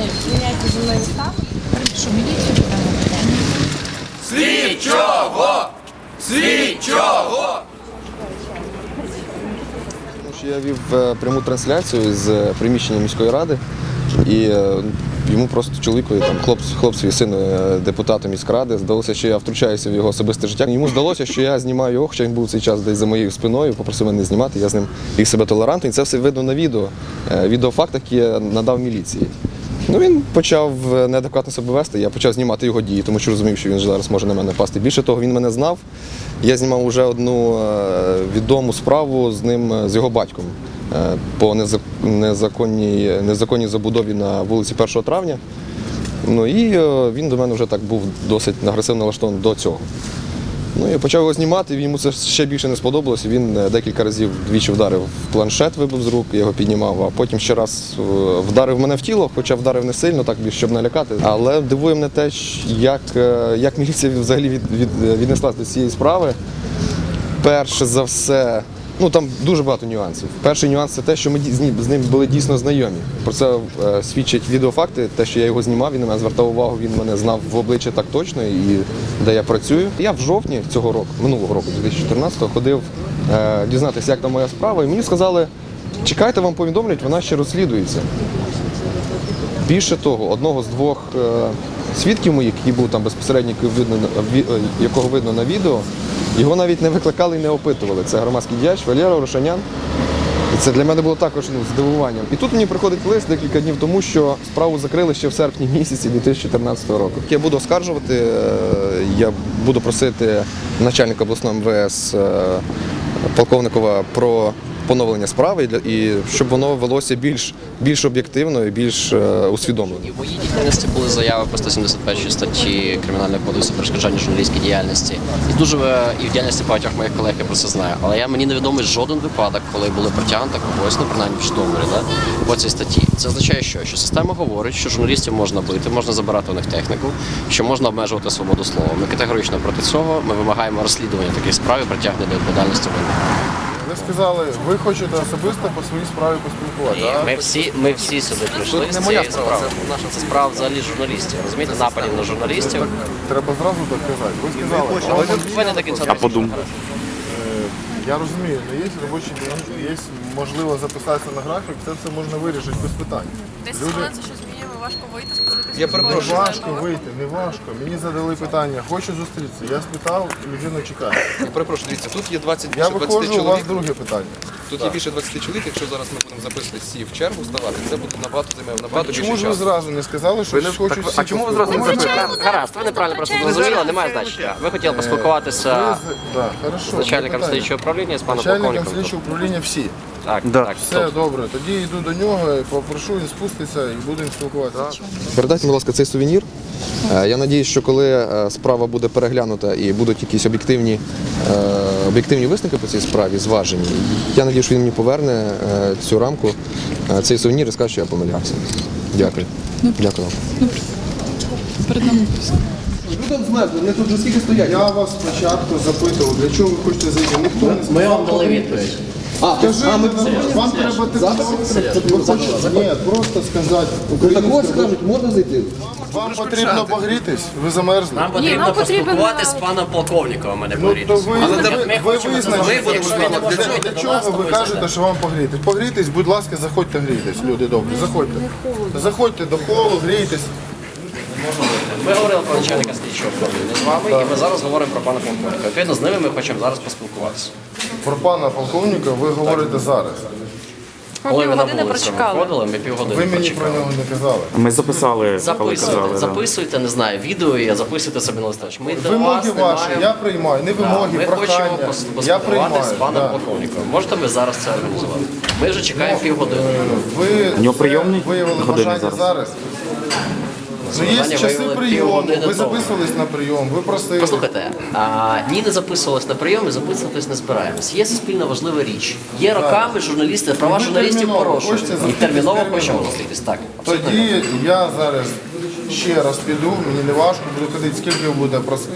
Міняйте зі мною міста. Що я вів е, пряму трансляцію з е, приміщення міської ради, і е, йому просто чоловікові, там, хлопцю, хлопцеві сину депутату міськради, здалося, що я втручаюся в його особисте життя. Йому здалося, що я знімаю його, хоча він був цей час десь за моєю спиною, попросив мене знімати. Я з ним і себе толерантний. Це все видно на відео, відеофакт, який я надав міліції. Ну він почав е, неадекватно себе вести. Я почав знімати його дії, тому що розумів, що він зараз може на мене пасти. Більше того, він мене знав. Я знімав вже одну е, відому справу з ним, е, з його батьком по незак- незаконній, незаконній забудові на вулиці 1 травня. Ну і він до мене вже так був досить агресивно налаштований до цього. Ну, я почав його знімати, йому це ще більше не сподобалося. Він е, декілька разів двічі вдарив в планшет, вибив з рук, його піднімав, а потім ще раз е, вдарив мене в тіло, хоча вдарив не сильно, так щоб налякати. Але дивує мене те, як, е, як міліція взагалі від, від, віднеслася до цієї справи. Перше за все, ну там дуже багато нюансів. Перший нюанс це те, що ми з ним- були дійсно знайомі. Про це е, свідчать відеофакти. Те, що я його знімав, він на мене звертав увагу, він мене знав в обличчя так точно і де я працюю. Я в жовтні цього року, минулого року, 2014-го, ходив е, дізнатися, як там моя справа, і мені сказали, чекайте, вам повідомлять, вона ще розслідується. Більше того, одного з двох е, свідків моїх, який був там безпосередньо, е, якого видно на відео, його навіть не викликали і не опитували. Це громадський діяч Валєра Рошанян. І це для мене було також ну, здивуванням. І тут мені приходить лист декілька днів тому, що справу закрили ще в серпні місяці 2014 року. Я буду оскаржувати, е, я буду просити начальника обласного МВС е, полковникова про поновлення справи і щоб воно велося більш, більш об'єктивно і більш е, усвідомлено. В моїй діяльності були заяви по 171 статті Кримінального кодексу перешкоджання журналістській діяльності. І дуже е, і в діяльності багатьох моїх колег я про це знаю. Але я мені невідомий жоден випадок, коли були притягнуті когось, ну принаймні в Житомирі, да, по цій статті. Це означає, що? що система говорить, що журналістів можна бити, можна забирати у них техніку, що можна обмежувати свободу слова. Ми категорично проти цього. Ми вимагаємо розслідування таких справ і притягнення до відповідальності винних. Ви сказали, ви хочете особисто по своїй справі поспілкуватися. Ні, ми всі, ми всі сюди прийшли Тут з не моя цією справа, справою. Наша це справа взагалі журналістів. Розумієте, нападів на журналістів. Треба зразу так казати. Ви сказали, Але вам ви мене до кінця А подумав. я розумію, але є робочий день, є можливо записатися на графік, це все можна вирішити без питань. 10 Люди- це щось змінюємо, важко вийти, спуститися. Я перепрошую. Не важко вийти, не важко. Мені задали питання, хочу зустрітися. Я спитав, людина чекає. Я перепрошую, дивіться, тут є 20 Я більше 20 виходжу, у вас чоловік. друге питання. Тут є більше 20 чоловік. Якщо зараз ми будемо записувати всі в чергу ставати, це буде набагато займе набагато Чому більше ж ви часу. зразу не сказали, що хочуть всі а чому ви зразу не поспілкуватися? Гаразд, ви неправильно просто зрозуміли, немає значення. Ви хотіли поспілкуватися Ви з- да, хорошо, з начальником питання. слідчого управління, з паном Начальником полковником. слідчого управління всі. Так, Да. так. Все добре, тоді йду до нього, попрошу, він спуститься і будемо спілкуватися. Передайте, будь ласка, цей сувенір. Е, Я надіюсь, що коли е, справа буде переглянута і будуть якісь об'єктивні, е, об'єктивні висновки по цій справі зважені, я надію, що він мені поверне цю рамку, цей сувенір і скаже, що я помилявся. Дякую. Дякую вам. Перед нами Ви тут змерзли, вони тут вже скільки стоять. Я вас спочатку запитував, для чого ви хочете зайти. Ніхто не. Ми вам дали відповідь. А, Скажи, а, ми вам треба Ні, просто сказати. так ось скажуть, можна зайти? Вам потрібно погрітись, ви замерзли. Нам потрібно нам поспілкуватися з паном полковником, а мене Ну то ви, Але ви, ми ви хочемо визначите, ми, якщо ви не можете для, чого ви кажете, що вам погрітись. Погрітись, будь ласка, заходьте грітись, люди добрі, заходьте. Заходьте до холу, грійтесь. Ми говорили про начальника слідчого управління з вами, і ми зараз говоримо про пана полковника. Відповідно, з ними ми хочемо зараз поспілкуватися. Про пана полковника ви говорите зараз. Коли ви на півгодини вулицю прочекали. виходили, ми Ви мені про прочекали. нього не казали. Ми записали, коли Записуйте, казали. да. записуйте, не знаю, відео і записуйте собі на листочок. Ми до вас Вимоги не ваші, маємо. я приймаю, не Да, вимоги, Ми хочемо прохання. пос- Я поспілкуватися приймаю. з паном да. полковником. Можете ви зараз це організувати? Ми вже чекаємо півгодини. Ви У нього це прийомний виявили години бажання зараз? зараз. Ну, є часи виявили прийому, півгодини ви тому. записувались на прийом, ви просили. Послухайте, а, ні, не записувались на прийом і записуватись не збираємось. Є суспільно важлива річ. Є роками журналісти, права Ви журналістів терміново порушують. хочете І терміново терміново. хочемо зустрітись. Так. абсолютно Тоді я зараз ще раз піду, мені не важко, буду ходити, скільки ви будете просити.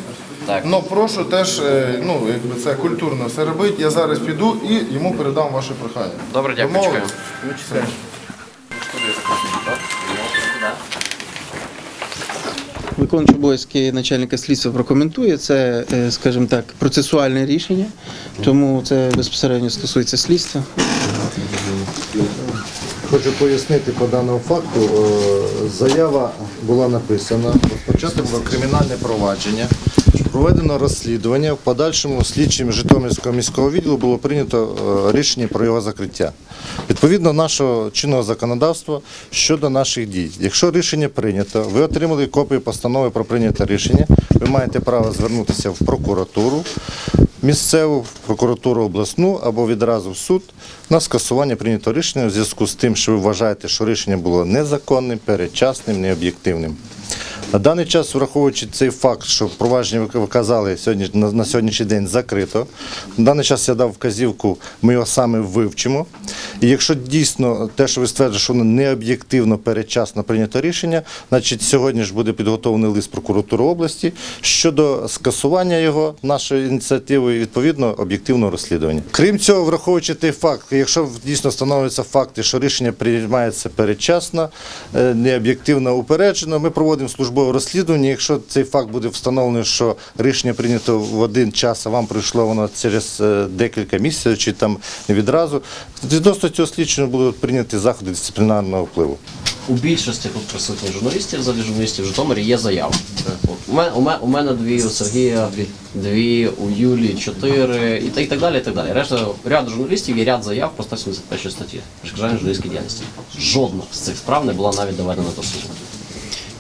Так. Ну прошу теж, е, ну якби це культурно все робити. Я зараз піду і йому передам ваше прохання. Добре, дякую, Домовились? чекаємо. Все. Виконуючий обов'язки начальника слідства прокоментує. Це, е, скажімо так, процесуальне рішення, тому це безпосередньо стосується слідства. Хочу пояснити по даному факту. Е, Заява була написана, початок кримінальне провадження, проведено розслідування. В подальшому слідчим Житомирського міського відділу було прийнято е, рішення про його закриття. Відповідно нашого чинного законодавства щодо наших дій. Якщо рішення прийнято, ви отримали копію постанови про прийняте рішення, ви маєте право звернутися в прокуратуру місцеву, в прокуратуру обласну або відразу в суд на скасування прийнятого рішення у зв'язку з тим, що ви вважаєте, що рішення було незаконним, передчасним, необ'єктивним. На даний час, враховуючи цей факт, що провадження ви вказали сьогодні на, сьогоднішній день закрито. На даний час я дав вказівку, ми його саме вивчимо. І якщо дійсно те, що ви стверджуєте, що воно необ'єктивно передчасно прийнято рішення, значить сьогодні ж буде підготовлений лист прокуратури області щодо скасування його нашою ініціативою і відповідно об'єктивного розслідування. Крім цього, враховуючи той факт, якщо дійсно встановлюються факти, що рішення приймається передчасно, е, необ'єктивно упереджено, ми проводимо службове розслідування. Якщо цей факт буде встановлений, що рішення прийнято в один час, а вам прийшло воно через е, декілька місяців чи там не відразу, відносно цього слідчого будуть прийняті заходи дисциплінарного впливу. У більшості тут присутніх журналістів, взагалі журналістів в Житомирі є заява. У мене, у мене, дві, у Сергія дві, у Юлії чотири і, та- і так далі. і так далі. Решта ряд журналістів є ряд заяв про 171 статті перешкоджання журналістської діяльності. Жодна з цих справ не була навіть доведена до суду.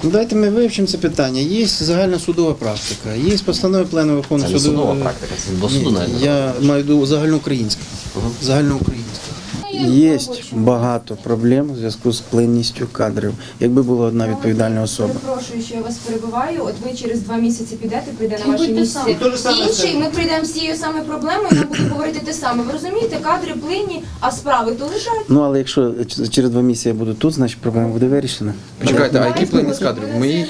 Ну, давайте ми вивчимо це питання. Є загальна судова практика, є постанови Плену Це Верховного не суду. судова практика, це до суду навіть. не Я маю до загальноукраїнська. Загальноукраїнська. Є багато проблем у зв'язку з плинністю кадрів, якби була одна відповідальна особа. Перепрошую, що я вас перебиваю. От ви через два місяці підете, прийде на ваше місце. Інший, ми прийдемо з цією саме проблемою, нам буде говорити те саме. Ви розумієте, кадри плинні, а справи то лежать. Ну але якщо через два місяці я буду тут, значить проблема буде вирішена. Почекайте, а які плині з кадрів? Е, мій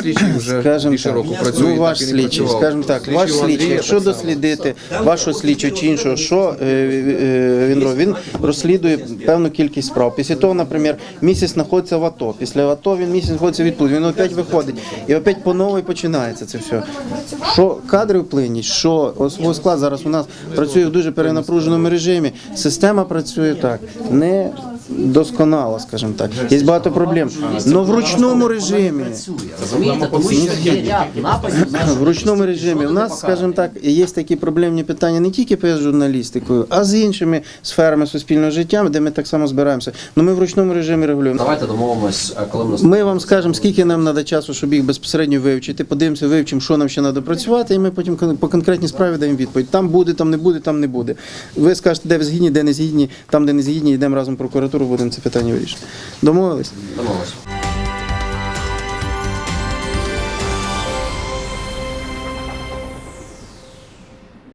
слідчий вже Скажем більше так, року працює. ну, ваш слідчий, скажімо так, ваш слідчий, якщо дослідити вашого слідчого чи іншого, що е, е, він робить? Він розслідує певну кількість справ. Після того, наприклад, місяць знаходиться в АТО. Після АТО він місяць знаходиться в він опять виходить. І опять по новій починається це все. Що кадри вплинні, що особовий склад зараз у нас працює в дуже перенапруженому режимі. Система працює так, не досконало, скажімо так. Є багато проблем. Но в ручному режимі. Розумієте? Тому що є ряд нападів В ручному режимі. У нас, скажімо так, є такі проблемні питання не тільки з журналістикою, а з іншими сферами суспільного життя, де ми так само збираємося. Ну ми в ручному режимі регулюємо. Давайте домовимось, е, коли нас Ми вам скажемо, скільки нам треба часу, щоб їх безпосередньо вивчити, подивимося, вивчимо, що нам ще треба працювати, і ми потім по конкретній справі даємо відповідь. Там буде, там не буде, там не буде. Ви скажете, де ви згідні, де не згідні, там, де не згідні, йдемо разом в прокуратуру, будемо це питання вирішити. Домовились? домовимось.